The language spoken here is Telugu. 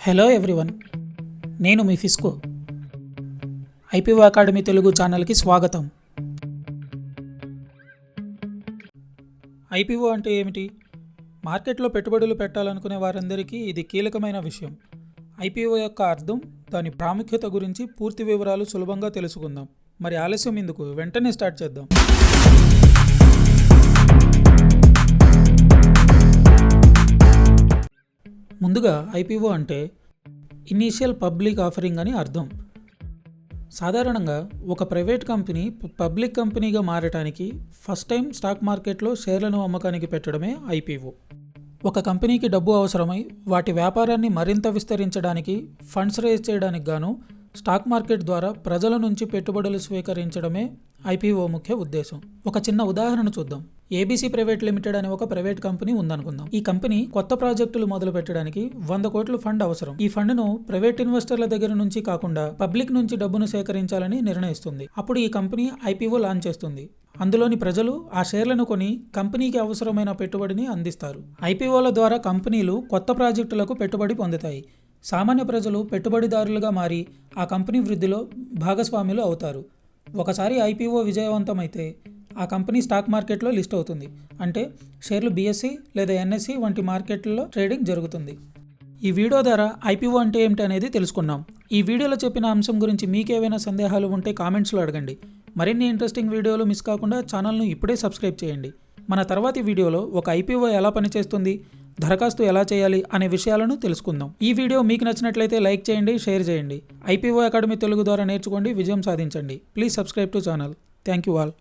హలో ఎవ్రీవన్ నేను మీ ఫిస్కో. ఐపీఓ అకాడమీ తెలుగు ఛానల్కి స్వాగతం. ఐపీఓ అంటే ఏమిటి? మార్కెట్లో పెట్టుబడులు పెట్టాలనుకునే వారందరికీ ఇది కీలకమైన విషయం. ఐపీఓ యొక్క అర్థం దాని ప్రాముఖ్యత గురించి పూర్తి వివరాలు సులభంగా తెలుసుకుందాం. మరి ఆలస్యం ఎందుకు? వెంటనే స్టార్ట్ చేద్దాం. ముందుగా ఐపీఓ అంటే ఇనీషియల్ పబ్లిక్ ఆఫరింగ్ అని అర్థం. సాధారణంగా ఒక ప్రైవేట్ కంపెనీ పబ్లిక్ కంపెనీగా మారటానికి ఫస్ట్ టైం స్టాక్ మార్కెట్లో షేర్లను అమ్మకానికి పెట్టడమే ఐపీఓ. ఒక కంపెనీకి డబ్బు అవసరమై వాటి వ్యాపారాన్ని మరింత విస్తరించడానికి ఫండ్స్ రేజ్ చేయడానికి గాను స్టాక్ మార్కెట్ ద్వారా ప్రజల నుంచి పెట్టుబడులు స్వీకరించడమే ఐపీఓ ముఖ్య ఉద్దేశం. ఒక చిన్న ఉదాహరణ చూద్దాం. ఏబీసీ ప్రైవేట్ లిమిటెడ్ అనే ఒక ప్రైవేట్ కంపెనీ ఉందనుకుందాం. ఈ కంపెనీ కొత్త ప్రాజెక్టులు మొదలు పెట్టడానికి వంద కోట్ల ఫండ్ అవసరం. ఈ ఫండ్ను ప్రైవేట్ ఇన్వెస్టర్ల దగ్గర నుంచి కాకుండా పబ్లిక్ నుంచి డబ్బును సేకరించాలని నిర్ణయిస్తుంది. అప్పుడు ఈ కంపెనీ ఐపీఓ లాంచ్ చేస్తుంది. అందులోని ప్రజలు ఆ షేర్లను కొని కంపెనీకి అవసరమైన పెట్టుబడిని అందిస్తారు. ఐపీఓల ద్వారా కంపెనీలు కొత్త ప్రాజెక్టులకు పెట్టుబడి పొందుతాయి. సామాన్య ప్రజలు పెట్టుబడిదారులుగా మారి ఆ కంపెనీ వృద్ధిలో భాగస్వాములు అవుతారు. ఒకసారి ఐపీఓ విజయవంతమైతే ఆ కంపెనీ స్టాక్ మార్కెట్లో లిస్ట్ అవుతుంది. అంటే షేర్లు బీఎస్సీ లేదా ఎన్ఎస్సి వంటి మార్కెట్లలో ట్రేడింగ్ జరుగుతుంది. ఈ వీడియో ద్వారా ఐపీఓ అంటే ఏమిటి అనేది తెలుసుకున్నాం. ఈ వీడియోలో చెప్పిన అంశం గురించి మీకేవైనా సందేహాలు ఉంటే కామెంట్స్లో అడగండి. మరిన్ని ఇంట్రెస్టింగ్ వీడియోలు మిస్ కాకుండా ఛానల్ను ఇప్పుడే సబ్స్క్రైబ్ చేయండి. మన తర్వాతి వీడియోలో ఒక ఐపీఓ ఎలా పనిచేస్తుంది దరఖాస్తు ఎలా చేయాలి అనే విషయాలను తెలుసుకుందాం. ఈ వీడియో మీకు నచ్చినట్లయితే లైక్ చేయండి షేర్ చేయండి. ఐపీఓ అకాడమీ తెలుగు ద్వారా నేర్చుకోండి విజయం సాధించండి. Please subscribe to channel. Thank you all.